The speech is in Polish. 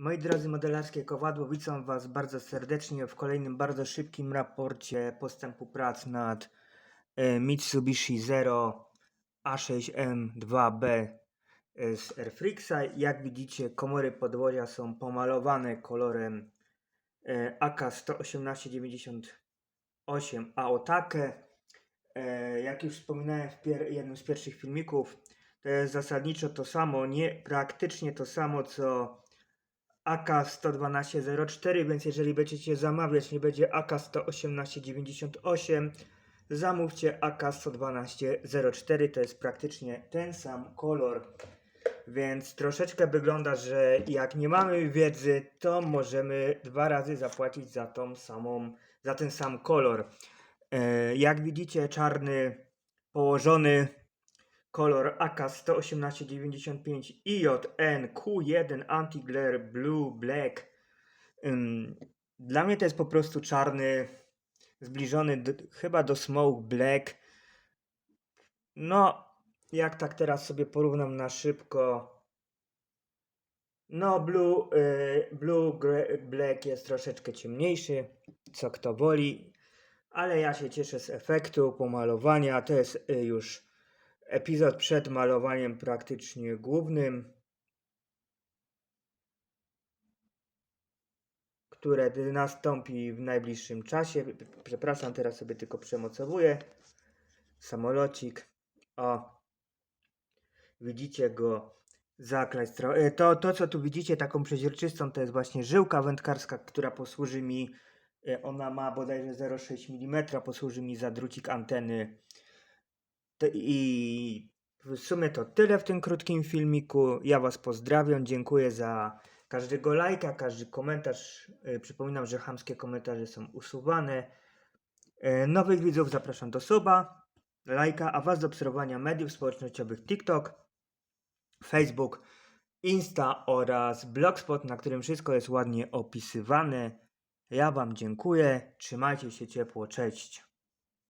Moi drodzy modelarskie kowadło, witam Was bardzo serdecznie w kolejnym bardzo szybkim raporcie postępu prac nad e, Mitsubishi Zero A6M2B e, z Airfrixa. Jak widzicie, komory podwozia są pomalowane kolorem e, AK 11898 Aotake. E, Jak już wspominałem w jednym z pierwszych filmików, to jest zasadniczo to samo, nie praktycznie to samo co AK 11204, więc jeżeli będziecie zamawiać, nie będzie AK 11898, zamówcie AK 11204, to jest praktycznie ten sam kolor. Więc troszeczkę wygląda, że jak nie mamy wiedzy, to możemy dwa razy zapłacić za tą samą, za ten sam kolor. E, Jak widzicie, czarny położony kolor AK 11895 IJN Q1 Anti-Glare Blue Black. Dla mnie to jest po prostu czarny, zbliżony chyba do Smoke Black. No, jak tak teraz sobie porównam na szybko. No, Blue, y, blue Black jest troszeczkę ciemniejszy, co kto woli, ale ja się cieszę z efektu pomalowania. To jest y, już epizod przed malowaniem praktycznie głównym, które nastąpi w najbliższym czasie. Przepraszam, teraz sobie tylko przemocowuję. Samolocik. O, widzicie go zaklejstro. e, To, to, co tu widzicie, taką przeźroczystą, to jest właśnie żyłka wędkarska, która posłuży mi. e, Ona ma bodajże 0,6 mm, posłuży mi za drucik anteny I w sumie to tyle w tym krótkim filmiku. Ja Was pozdrawiam, dziękuję za każdego lajka, każdy komentarz. Y, Przypominam, że chamskie komentarze są usuwane. Y, Nowych widzów zapraszam do suba, lajka, a Was do obserwowania mediów społecznościowych TikTok, Facebook, Insta oraz Blogspot, na którym wszystko jest ładnie opisywane. Ja Wam dziękuję, trzymajcie się ciepło, cześć.